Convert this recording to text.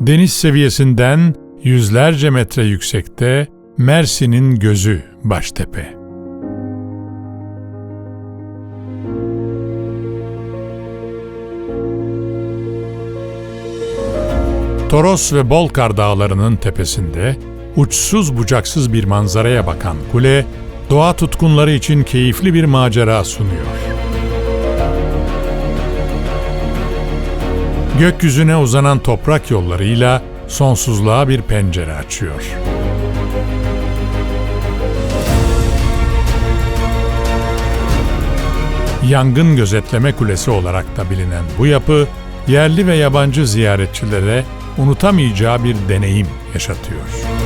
Deniz seviyesinden yüzlerce metre yüksekte Mersin'in gözü Baştepe. Toros ve Bolkar dağlarının tepesinde uçsuz bucaksız bir manzaraya bakan kule, doğa tutkunları için keyifli bir macera sunuyor. Gökyüzüne uzanan toprak yollarıyla sonsuzluğa bir pencere açıyor. Yangın gözetleme kulesi olarak da bilinen bu yapı, yerli ve yabancı ziyaretçilere unutamayacağı bir deneyim yaşatıyor.